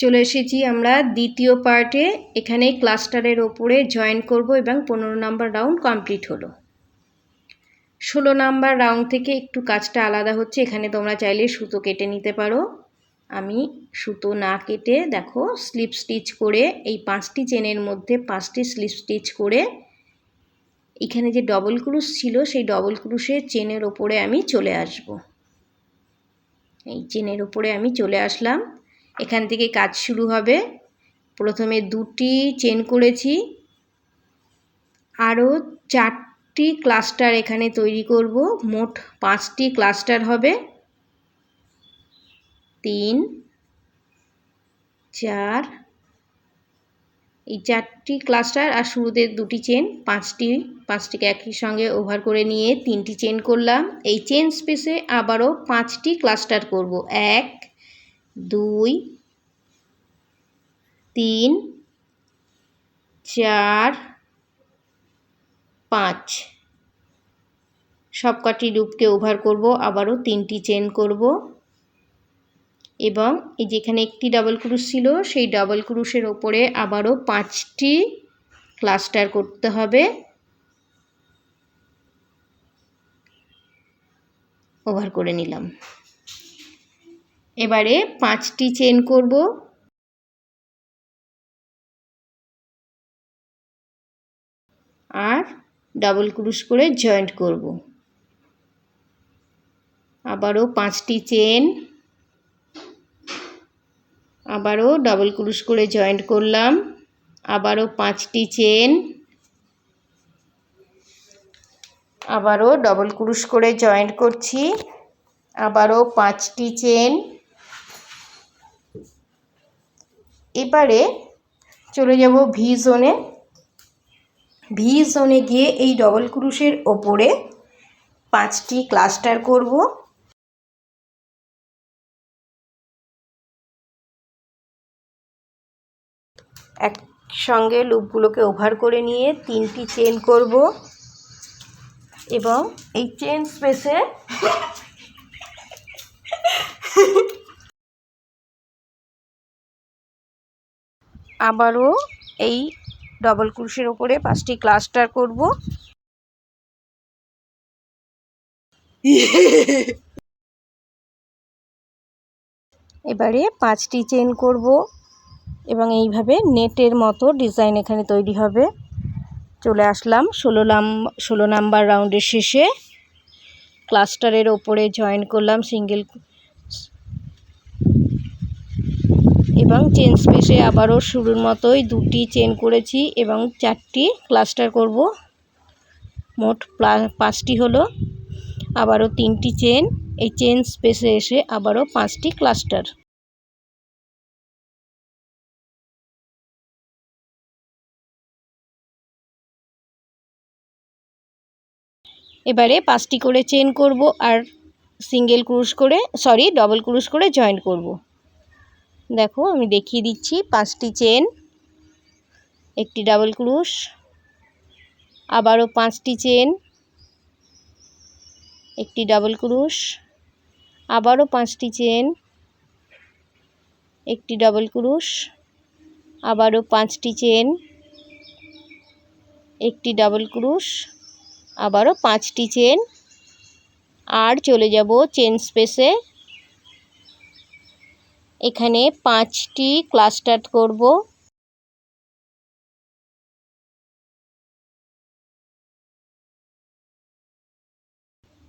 চলে এসেছি আমরা দ্বিতীয় পার্টে। এখানে ক্লাস্টারের ওপরে জয়েন করব এবং পনেরো নাম্বার রাউন্ড কমপ্লিট হলো। ষোলো নাম্বার রাউন্ড থেকে একটু কাজটা আলাদা হচ্ছে। এখানে তোমরা চাইলে সুতো কেটে নিতে পারো। আমি সুতো না কেটে, দেখো, স্লিপ স্টিচ করে, এই পাঁচটি চেনের মধ্যে পাঁচটি স্লিপ স্টিচ করে, এখানে যে ডবল ক্রুশ ছিল, সেই ডবল ক্রুশের চেনের ওপরে আমি চলে আসব। এই চেনের ওপরে আমি চলে আসলাম। এখান থেকে কাজ শুরু হবে। প্রথমে দুটি চেন করেছি। আরও চারটি ক্লাস্টার এখানে তৈরি করব। মোট পাঁচটি ক্লাস্টার হবে। তিন, চার, এই চারটি ক্লাস্টার আর শুরুতে দুটি চেন, পাঁচটি, পাঁচটিকে একই সঙ্গে ওভার করে নিয়ে তিনটি চেন করলাম। এই চেন স্পেসে আবারও পাঁচটি ক্লাস্টার করব। এক দুই, তিন, চার, পাঁচ। সবকটি লুপকে ওভার করব, আবারও তিনটি চেন করব। এবং এই যেখানে একটি ডাবল ক্রুশ ছিল, সেই ডাবল ক্রুশের ওপরে আবারও পাঁচটি ক্লাস্টার করতে হবে। ওভার করে নিলাম। এবারে পাঁচটি চেন করব। আর ডাবল ক্রুশ করে জয়েন্ট করব। আবারও পাঁচটি চেন আবারও ডাবল ক্রুশ করে জয়েন্ট করলাম। আবারও পাঁচটি চেন আবারও ডবল ক্রুশ করে জয়েন্ট করছি। আবারও পাঁচটি চেন এবারে চলে যাব ভি জোনে ভি জোনে গিয়ে এই ডবল ক্রুশের ওপরে পাঁচটি ক্লাস্টার করব। একসঙ্গে লুপগুলোকে ওভার করে নিয়ে তিনটি চেন করব। এবং এই চেন স্পেসে আবারও এই ডবল ক্রুশের ওপরে পাঁচটি ক্লাস্টার করব। এবারে পাঁচটি চেন করব এবং এইভাবে নেটের মতো ডিজাইন এখানে তৈরি হবে। চলে আসলাম ষোলো নাম, ষোলো নাম্বার রাউন্ডের শেষে। ক্লাস্টারের ওপরে জয়েন করলাম সিঙ্গেল এবং চেন স্পেসে আবারও শুরুর মতোই দুটি চেন করেছি এবং চারটি ক্লাস্টার করব। মোট পাঁচটি হলো। আবারও তিনটি চেন। এই চেন স্পেসে এসে আবারও পাঁচটি ক্লাস্টার। এবারে পাঁচটি করে চেন করব আর সিঙ্গেল ক্রুশ করে, সরি, ডবল ক্রুশ করে জয়েন করব। দেখো, আমি দেখিয়ে দিচ্ছি পাঁচটি চেন একটি ডাবল ক্রুশ আবারও পাঁচটি চেন একটি ডাবল ক্রুশ আবারও পাঁচটি চেন একটি ডাবল ক্রুশ আবারও পাঁচটি চেন একটি ডাবল ক্রুশ আবারও পাঁচটি চেন আর চলে যাব চেন স্পেসে এখানে পাঁচটি ক্লাস্টার করব।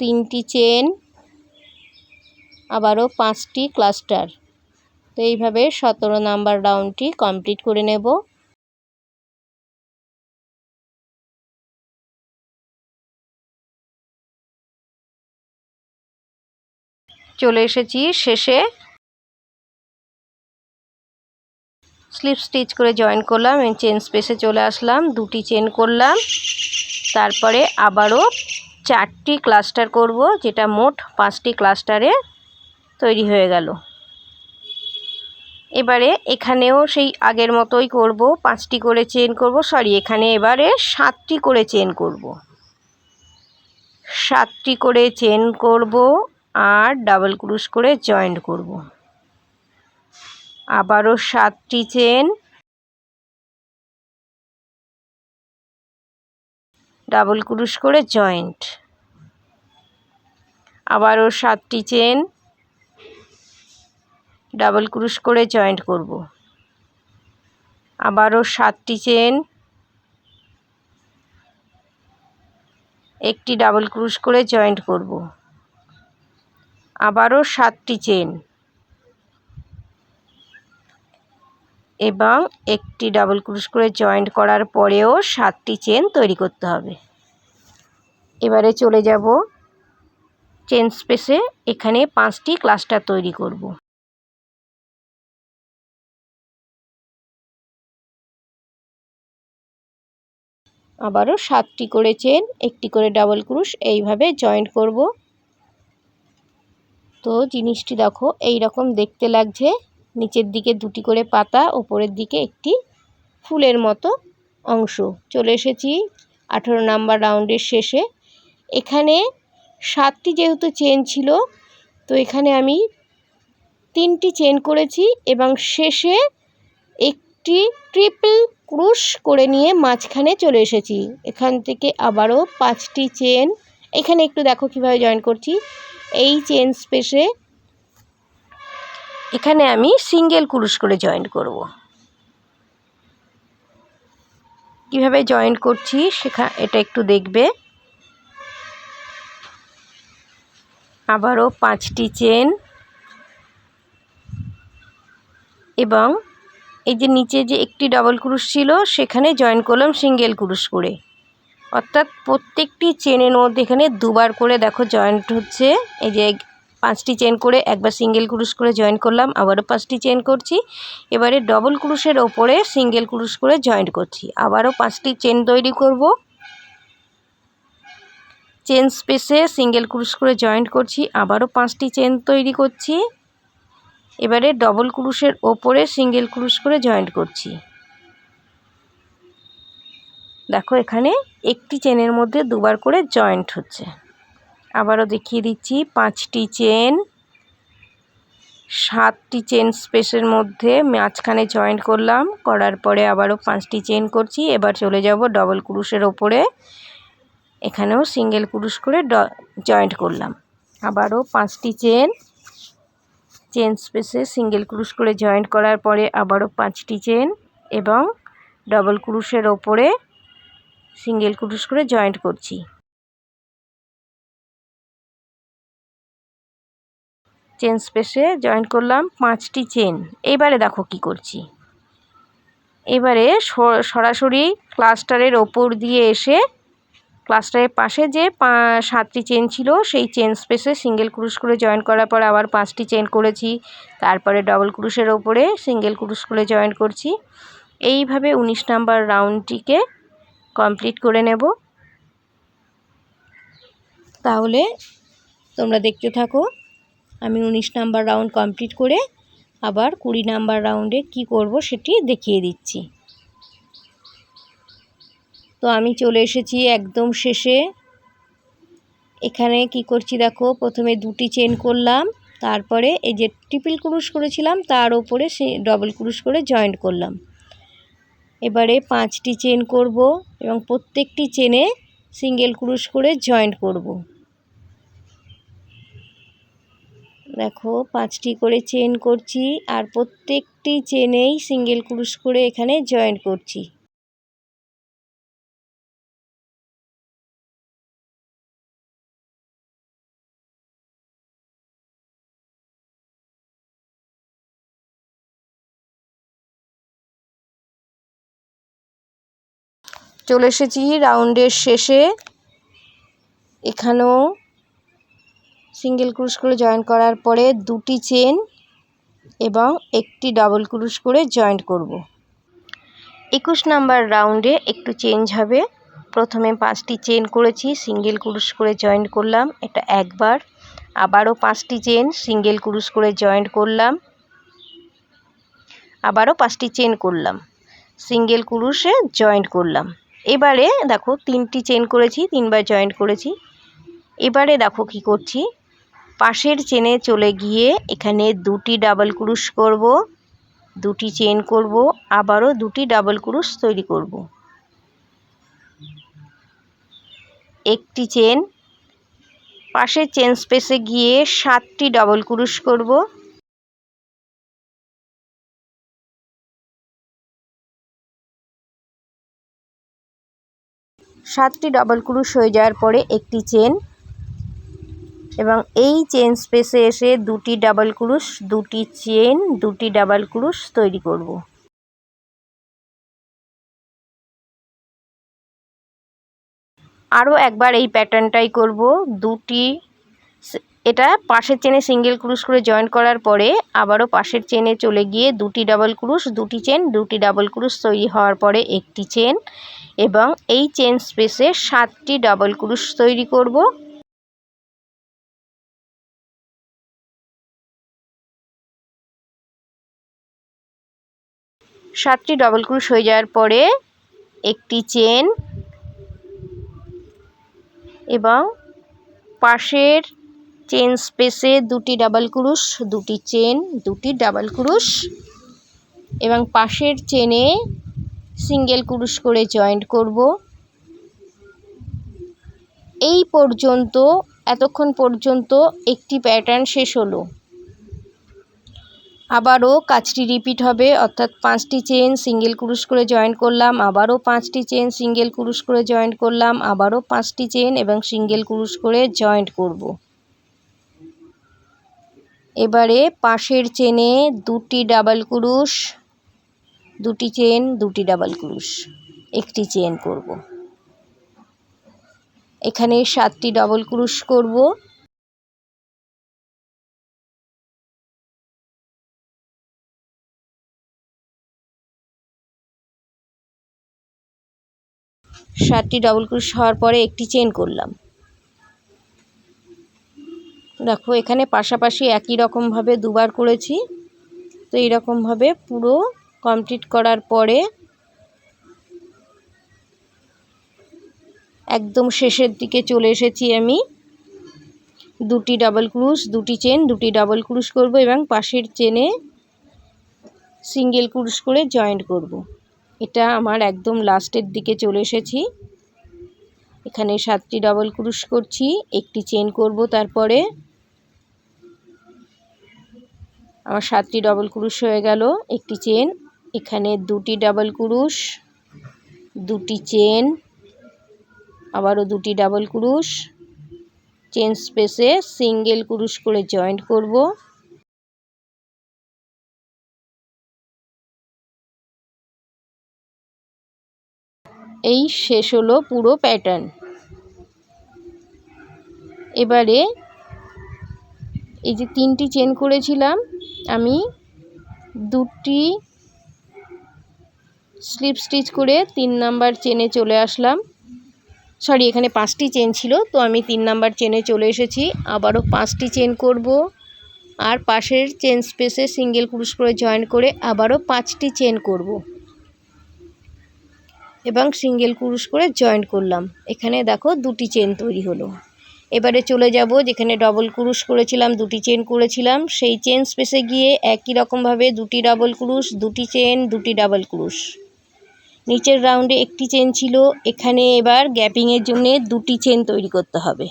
তিনটি চেন আবারও পাঁচটি ক্লাস্টার তো এইভাবে সতেরো নাম্বার রাউন্ডটি কমপ্লিট করে নেব। চলে এসেছি শেষে। স্লিপ স্টিচ করে জয়েন করলাম চেন স্পেসে চলে আসলাম, দুটি চেন করলাম, তারপরে আবারও চারটি ক্লাস্টার করব, যেটা মোট পাঁচটি ক্লাস্টারে তৈরি হয়ে গেল। এবারে এখানেও সেই আগের মতোই করব, পাঁচটি করে চেন করব, সরি, এখানে এবারে সাতটি করে চেন করব। সাতটি করে চেন করব আর ডাবল ক্রুশ করে জয়েন্ট করব। আবারও সাতটি চেন। ডাবল ক্রুশ করে জয়েন্ট। আবারও সাতটি চেন। ডাবল ক্রুশ করে জয়েন্ট করব। আবারও সাতটি চেন। একটি ডাবল ক্রুশ করে জয়েন্ট করব। আবারও সাতটি চেন। এবং একটি ডাবল ক্রুশ করে জয়েন্ট করার পরেও সাতটি চেন তৈরি করতে হবে। এবারে চলে যাব চেন স্পেসে এখানে পাঁচটি ক্লাস্টার তৈরি করব। আবারও সাতটি করে চেন একটি করে ডাবল ক্রুশ এইভাবে জয়েন্ট করব। তো জিনিসটি দেখো এই রকম দেখতে লাগছে। নিচের দিকে দুটি করে পাতা, ওপরের দিকে একটি ফুলের মতো অংশ। চলে এসেছি আঠেরো নাম্বার রাউন্ডের শেষে। এখানে সাতটি যেহেতু চেন ছিল, তো এখানে আমি তিনটি চেন করেছি এবং শেষে একটি ট্রিপল ক্রুশ করে নিয়ে মাঝখানে চলে এসেছি। এখান থেকে আবারও পাঁচটি চেন। এখানে একটু দেখো কীভাবে জয়েন করছি। এই চেন স্পেসে এখানে আমি সিঙ্গেল কুরুশ করে জয়েন্ট করব। কীভাবে জয়েন্ট করছি সেখা, এটা একটু দেখবে। আবারও পাঁচটি চেন এবং এই যে নিচে যে একটি ডাবল ক্রুশ ছিল, সেখানে জয়েন করলাম সিঙ্গেল ক্রুশ করে। অর্থাৎ প্রত্যেকটি চেনের মধ্যে এখানে দুবার করে দেখো জয়েন্ট হচ্ছে। এই যে পাঁচটি চেন করে একবার সিঙ্গেল ক্রুশ করে জয়েন করলাম, আবারও পাঁচটি চেন করছি। এবারে ডবল ক্রুশের ওপরে সিঙ্গেল ক্রুশ করে জয়েন্ট করছি, আবারও পাঁচটি চেন তৈরি করব। চেন স্পেসে সিঙ্গেল ক্রুশ করে জয়েন্ট করছি, আবারও পাঁচটি চেন তৈরি করছি। এবারে ডবল ক্রুশের ওপরে সিঙ্গেল ক্রুশ করে জয়েন্ট করছি। দেখো এখানে একটি চেনের মধ্যে দুবার করে জয়েন্ট হচ্ছে। আবারও দেখিয়ে দিচ্ছি, পাঁচটি চেন সাতটি চেন স্পেসের মধ্যে মাঝখানে জয়েন্ট করলাম, করার পরে আবারও পাঁচটি চেন করছি, এবার চলে যাব ডবল ক্রুশের ওপরে। এখানেও সিঙ্গেল ক্রুশ করে জয়েন্ট করলাম। আবারও পাঁচটি চেন চেন স্পেসে সিঙ্গেল ক্রুশ করে জয়েন্ট করার পরে আবারও পাঁচটি চেন এবং ডবল ক্রুশের ওপরে সিঙ্গেল ক্রুশ করে জয়েন্ট করছি। চেন স্পেসে জয়েন করলাম পাঁচটি চেন এবারে দেখো কি করছি। এবারে সরাসরি ক্লাস্টারের ওপর দিয়ে এসে ক্লাস্টারের পাশে যে সাতটি চেন ছিল, সেই চেন স্পেসে সিঙ্গেল ক্রুশ করে জয়েন করার পর আবার পাঁচটি চেন করেছি। তারপরে ডবল ক্রুশের ওপরে সিঙ্গেল ক্রুশ করে জয়েন করছি। এইভাবে উনিশ নাম্বার রাউন্ডটিকে কমপ্লিট করে নেব। তাহলে তোমরা দেখতে থাকো। আমি উনিশ নাম্বার রাউন্ড কমপ্লিট করে আবার কুড়ি নাম্বার রাউন্ডে কি করব সেটি দেখিয়ে দিচ্ছি। তো আমি চলে এসেছি একদম শেষে। এখানে কি করছি দেখো, প্রথমে দুটি চেন করলাম, তারপরে এই যে ট্রিপল ক্রুশ করেছিলাম, তার ওপরে সে ডবল ক্রুশ করে জয়েন্ট করলাম। এবারে পাঁচটি চেন করব এবং প্রত্যেকটি চেনে সিঙ্গেল ক্রুশ করে জয়েন্ট করব। দেখো, পাঁচটি করে চেন করছি আর প্রত্যেকটি চেনেই সিঙ্গেল ক্রুশ করে এখানে জয়েন করছি। চলে এসেছি রাউন্ডের শেষে। এখানেও সিঙ্গেল ক্রুশ করে জয়েন করার পরে দুটি চেন এবং একটি ডাবল ক্রুশ করে জয়েন্ট করব। একুশ নাম্বার রাউন্ডে একটু চেঞ্জ হবে। প্রথমে পাঁচটি চেন করেছি, সিঙ্গেল ক্রুশ করে জয়েন্ট করলাম, এটা একবার। আবারও পাঁচটি চেন, সিঙ্গেল ক্রুশ করে জয়েন্ট করলাম। আবারও পাঁচটি চেন করলাম, সিঙ্গেল ক্রুশে জয়েন্ট করলাম। এবারে দেখো, তিনটি চেন করেছি, তিনবার জয়েন্ট করেছি। এবারে দেখো কি করছি। পাশের চেনে চলে গিয়ে এখানে দুটি ডাবল ক্রুশ করব, দুটি চেন করব, আবারও দুটি ডাবল ক্রুশ তৈরি করব। একটি চেন পাশের চেন স্পেসে গিয়ে সাতটি ডাবল ক্রুশ করব। সাতটি ডাবল ক্রুশ হয়ে যাওয়ার পরে একটি চেন এবং এই চেন স্পেসে এসে দুটি ডাবল ক্রুশ, দুটি চেন দুটি ডাবল ক্রুশ তৈরি করব। আরও একবার এই প্যাটার্নটাই করব। দুটি এটা পাশের চেনে সিঙ্গেল ক্রুশ করে জয়েন করার পরে আবারও পাশের চেনে চলে গিয়ে দুটি ডাবল ক্রুশ, দুটি চেন দুটি ডাবল ক্রুশ তৈরি হওয়ার পরে একটি চেন এবং এই চেন স্পেসে সাতটি ডাবল ক্রুশ তৈরি করব। সাতটি ডবল ক্রুশ হয়ে যাওয়ার পরে একটি চেন এবং পাশের চেন স্পেসে দুটি ডাবল ক্রুশ দুটি চেন দুটি ডাবল ক্রুশ এবং পাশের চেনে সিঙ্গেল ক্রুশ করে জয়েন্ট করব। এই পর্যন্ত, এতক্ষণ পর্যন্ত একটি প্যাটার্ন শেষ হলো। আবারও কাজটি রিপিট হবে, অর্থাৎ পাঁচটি চেন সিঙ্গেল ক্রুশ করে জয়েন করলাম, আবারও পাঁচটি চেন সিঙ্গেল ক্রুশ করে জয়েন্ট করলাম, আবারও পাঁচটি চেন এবং সিঙ্গেল ক্রুশ করে জয়েন্ট করব। এবারে পাশের চেনে দুটি ডাবল ক্রুশ, দুটি চেন দুটি ডাবল ক্রুশ, একটি চেন করব। এখানে সাতটি ডাবল ক্রুশ করব। সাতটি ডবল ক্রুশ হওয়ার পরে একটি চেন করলাম। দেখো, এখানে পাশাপাশি একই রকমভাবে দুবার করেছি। তো এইরকমভাবে পুরো কমপ্লিট করার পরে একদম শেষের দিকে চলে এসেছি আমি। দুটি ডাবল ক্রুশ দুটি চেন দুটি ডাবল ক্রুশ করব এবং পাশের চেনে সিঙ্গেল ক্রুশ করে জয়েন্ট করব। এটা আমার একদম লাস্টের দিকে চলে এসেছি। এখানে সাতটি ডাবল ক্রুশ করছি, একটি চেন করব তারপরে। আমার সাতটি ডাবল ক্রুশ হয়ে গেল, একটি চেন এখানে দুটি ডাবল ক্রুশ, দুটি চেন আবারও দুটি ডাবল ক্রুশ। চেন স্পেসে সিঙ্গেল ক্রুশ করে জয়েন্ট করব। এই শেষ হলো পুরো প্যাটার্ন এবারে এই যে তিনটি চেন করেছিলাম, আমি দুটি স্লিপ স্টিচ করে তিন নাম্বার চেনে চলে আসলাম। সরি এখানে পাঁচটি চেন ছিল, তো আমি তিন নাম্বার চেনে চলে এসেছি। আবারও পাঁচটি চেন করব। আর পাশের চেন স্পেসে সিঙ্গেল ক্রুশ করে জয়েন করে আবারও পাঁচটি চেন করব। এবং সিঙ্গেল ক্রুশ করে জয়েন্ট করলাম। এখানে দেখো দুটি চেন তৈরি হলো। এবারে চলে যাব, যেখানে ডবল ক্রুশ করেছিলাম, দুটি চেন করেছিলাম। সেই চেন স্পেসে গিয়ে একই রকমভাবে দুটি ডাবল ক্রুশ, দুটি চেন, দুটি ডাবল ক্রুশ। নিচের রাউন্ডে একটি চেন ছিল। এখানে এবার গ্যাপিংয়ের জন্য দুটি চেন তৈরি করতে হবে।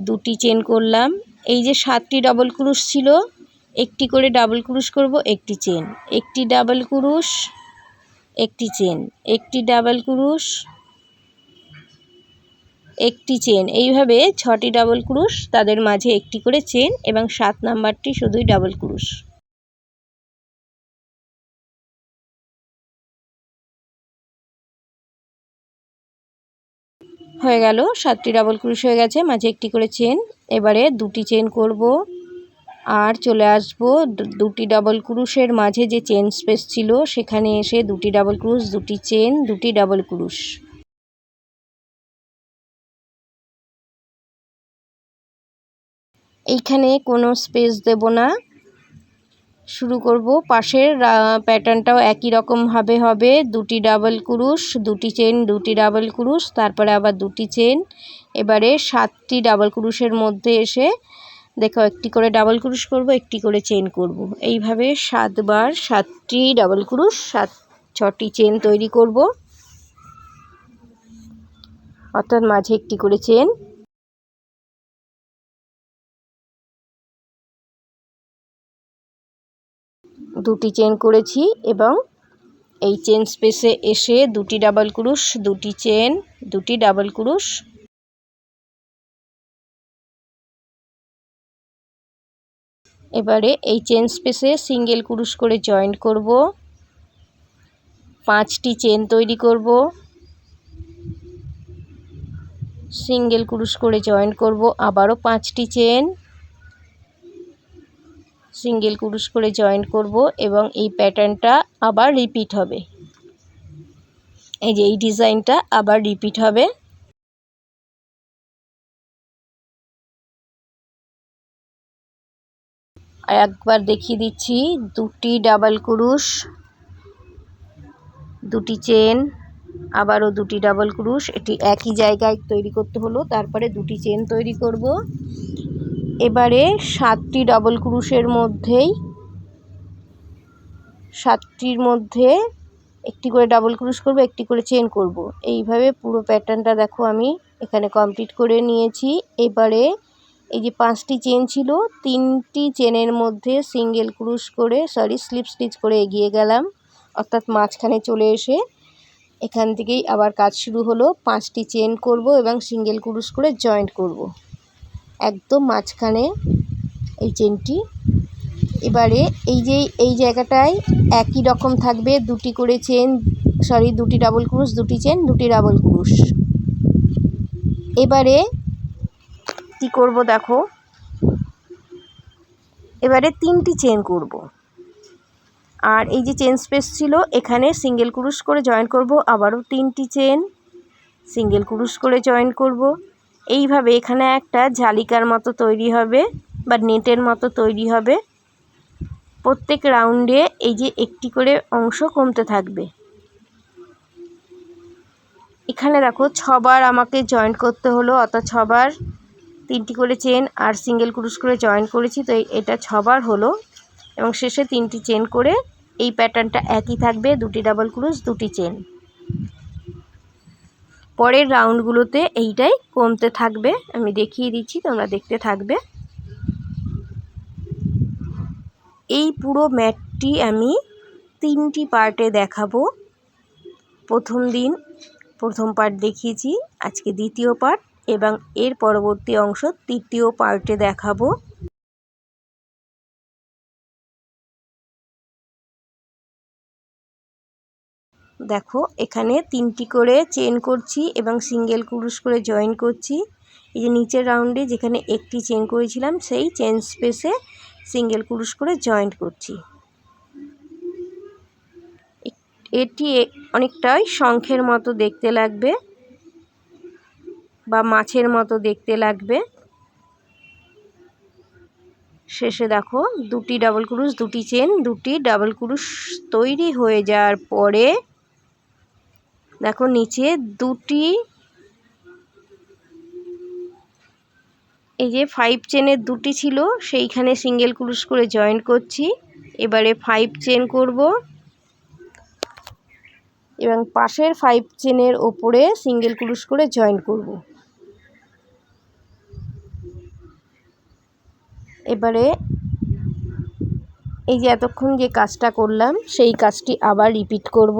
দুটি চেন করলাম। এই যে সাতটি ডাবল ক্রুশ ছিল একটি করে ডাবল ক্রুশ করব, একটি চেন একটি ডাবল ক্রুশ, একটি চেন একটি ডাবল ক্রুশ, একটি চেন এইভাবে ছটি ডাবল ক্রুশ, তাদের মাঝে একটি করে চেন এবং সাত নাম্বারটি শুধুই ডাবল ক্রুশ। হয়ে গেল, সাতটি ডাবল ক্রুশ হয়ে গেছে, মাঝে একটি করে চেন এবারে দুটি চেন করব। আর চলে আসব দুটি ডাবল ক্রুশের মাঝে যে চেন স্পেস ছিল, সেখানে এসে দুটি ডাবল ক্রুশ, দুটি চেন দুটি ডাবল ক্রুশ। এইখানে কোনো স্পেস দেব না। শুরু করব। পাশের প্যাটার্নটাও একই রকমভাবে হবে দুটি ডাবল ক্রুশ, দুটি চেন দুটি ডাবল ক্রুশ, তারপরে আবার দুটি চেন এবারে সাতটি ডাবল ক্রুশের মধ্যে এসে দেখো, একটি করে ডাবল ক্রুশ করব, একটি করে চেন করব। এইভাবে সাতবার সাতটি ডাবল ক্রুশ সাত, ছটি চেন তৈরি করব। অর্থাৎ মাঝে একটি করে চেন দুটি চেন করেছি এবং এই চেন স্পেসে এসে দুটি ডাবল ক্রুশ দুটি চেন দুটি ডাবল ক্রুশ এবারে এই চেন স্পেসে সিঙ্গেল কুরুশ করে জয়েন্ট করব। পাঁচটি চেন তৈরি করব। সিঙ্গেল কুরুশ করে জয়েন্ট করব। আবারও পাঁচটি চেন সিঙ্গেল কুরুশ করে জয়েন্ট করব এবং এই প্যাটার্নটা আবার রিপিট হবে। এই যে এই ডিজাইনটা আবার রিপিট হবে। একবার দেখিয়ে দিচ্ছি, দুটি ডাবল ক্রুশ, দুটি চেন, আবারও দুটি ডাবল ক্রুশ, এটি একই জায়গায় তৈরি করতে হলো, তারপরে দুটি চেন তৈরি করব। এবারে সাতটি ডাবল ক্রুশের মধ্যেই, সাতটির মধ্যে একটি করে ডাবল ক্রুশ করব, একটি করে চেন করব। এইভাবে পুরো প্যাটার্নটা দেখো আমি এখানে কমপ্লিট করে নিয়েছি। এবারে এই যে পাঁচটি চেন ছিল, তিনটি চেনের মধ্যে সিঙ্গেল ক্রুশ করে সরি স্লিপ স্টিচ করে এগিয়ে গেলাম। অর্থাৎ মাঝখানে চলে এসে এখান থেকেই আবার কাজ শুরু হলো। পাঁচটি চেন করব এবং সিঙ্গেল ক্রুশ করে জয়েন্ট করব। একদম মাঝখানে এই চেনটি। এবারে এই যে, এই জায়গাটায় একই রকম থাকবে, দুটি করে চেন সরি দুটি ডাবল ক্রুশ, দুটি চেন, দুটি ডাবল ক্রুশ। এবারে কি করব দেখো? এবারে তিনটি চেন করব। আর এই যে চেন স্পেস ছিল, এখানে সিঙ্গেল ক্রুশ করে জয়েন করব। আবারও তিনটি চেন সিঙ্গেল ক্রুশ করে জয়েন করব। এইভাবে এখানে একটা ঝালিকার মতো তৈরি হবে বা নেটের মতো তৈরি হবে। প্রত্যেক রাউন্ডে এই যে একটি করে অংশ কমতে থাকবে। এখানে দেখো ছবার আমাকে জয়েন্ট করতে হলো, অর্থাৎ ছবার তিনটি করে চেন আর সিঙ্গেল ক্রুশ করে জয়েন করেছি, তো এটা ছবার হলো এবং শেষে তিনটি চেন করে এই প্যাটার্নটা একই থাকবে, দুটি ডাবল ক্রুশ দুটি চেন পরের রাউন্ডগুলোতে এইটাই কমতে থাকবে, আমি দেখিয়ে দিচ্ছি, তোমরা দেখতে থাকবে। এই পুরো ম্যাটটি আমি তিনটি পার্টে দেখাবো। প্রথম দিন, প্রথম পার্ট দেখিয়েছি, আজকে দ্বিতীয় পার্ট। এবং এর পরবর্তী অংশ তৃতীয় পার্টে দেখাবো। দেখো, এখানে তিনটি করে চেন করছি এবং সিঙ্গেল ক্রুশ করে জয়েন করছি। এই যে নিচের রাউন্ডে যেখানে একটি চেন করেছিলাম, সেই চেন স্পেসে সিঙ্গেল ক্রুশ করে জয়েন্ট করছি। এটি অনেকটাই শঙ্খের মতো দেখতে লাগবে। বা মাছের মতো দেখতে লাগবে। শেষে দেখো, দুটি ডাবল ক্রুশ, দুটি চেন দুটি ডাবল ক্রুশ তৈরি হয়ে যাওয়ার পরে দেখো নিচে দুটি এই যে ফাইভ চেনের দুটি ছিল, সেইখানে সিঙ্গেল ক্রুশ করে জয়েন করছি। এবারে ফাইভ চেন করব। এবং পাশের ফাইভ চেনের ওপরে সিঙ্গেল ক্রুশ করে জয়েন করব। এবারে এই যে এতক্ষণ যে কাজটা করলাম সেই কাজটি আবার রিপিট করব।